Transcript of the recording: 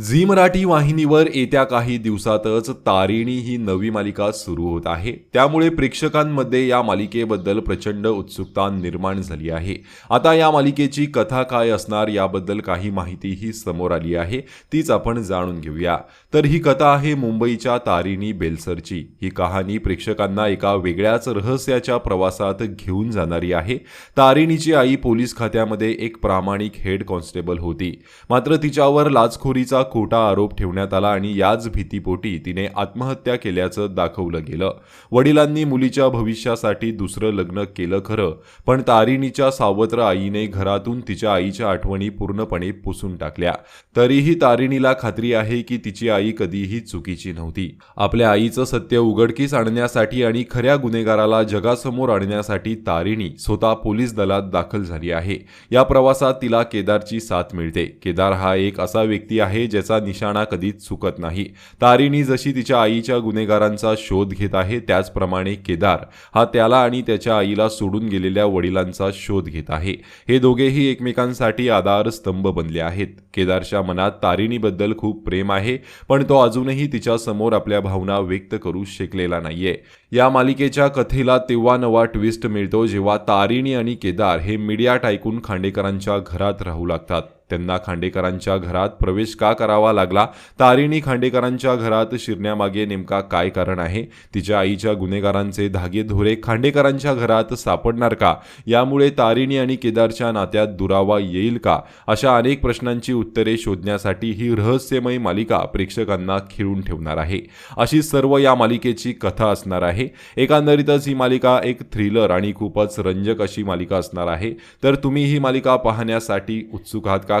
Zee Marathi वाहिनीवर येत्या काही दिवसातच तारिणी ही नवी मालिका सुरू होत आहे. त्यामुळे प्रेक्षकांमध्ये या मालिकेबद्दल प्रचंड उत्सुकता निर्माण झाली आहे. आता या मालिकेची कथा काय असणार याबद्दल काही माहितीही समोर आली आहे. तीच आपण जाणून घेऊया. तर ही कथा आहे मुंबईच्या तारिणी बेलसरची. ही कहाणी प्रेक्षकांना एका वेगळ्याच रहस्याच्या प्रवासात घेऊन जाणारी आहे. तारिणीची आई पोलीस खात्यामध्ये एक प्रामाणिक हेड कॉन्स्टेबल होती. मात्र तिच्यावर लाचखोरीचा खोटा आरोप ठेवण्यात आला आणि याच भीतीपोटी तिने आत्महत्या केल्याचं दाखवलं गेलं. वडिलांनी मुलीच्या भविष्यासाठी दुसरं लग्न केलं खरं पण तारिणीच्या सावत्र आईने घरातून तिच्या आईच्या आठवणी पूर्णपणे पुसून टाकल्या. तरीही तारिणीला खात्री आहे की तिची आई कधीही चुकीची नव्हती. आपल्या आईचं सत्य उघडकीस आणण्यासाठी आणि खऱ्या गुन्हेगाराला जगासमोर आणण्यासाठी तारिणी स्वतः पोलीस दलात दाखल झाली आहे. या प्रवासात तिला केदारची साथ मिळते. केदार हा एक असा व्यक्ती आहे ज्याचा निशाणा कधीच चुकत नाही. तारिणी जशी तिच्या आईच्या गुन्हेगारांचा शोध घेत आहे त्याचप्रमाणे केदार हा त्याला आणि त्याच्या आईला सोडून गेलेल्या वडिलांचा शोध घेत आहे. हे दोघेही एकमेकांसाठी आधारस्तंभ बनले आहेत. केदारच्या मनात तारिणीबद्दल खूप प्रेम आहे पण तो अजूनही तिच्या समोर आपल्या भावना व्यक्त करू शकलेला नाहीये. या मालिकेच्या कथेला तेव्हा नवा ट्विस्ट मिळतो जेव्हा तारिणी आणि केदार हे मीडिया टायकून खांडेकरांच्या घरात राहू लागतात. त्यांना खांडेकरांच्या घरात प्रवेश का करावा लागला? तारिणी खांडेकरांच्या घरात शिरण्यामागे नेमका काय कारण आहे? तिच्या आईच्या गुन्हेगारांचे धागे धोरे खांडेकरांच्या घरात सापडणार का? यामुळे तारिणी आणि केदारच्या नात्यात दुरावा येईल का? अशा अनेक प्रश्नांची उत्तरे शोधण्यासाठी ही रहस्यमय मालिका प्रेक्षकांना खिळून ठेवणार आहे. अशी सर्व या मालिकेची कथा असणार आहे. एकंदरीतच ही मालिका एक थ्रिलर आणि खूपच रंजक अशी मालिका असणार आहे. तर तुम्ही ही मालिका पाहण्यासाठी उत्सुक आहात का?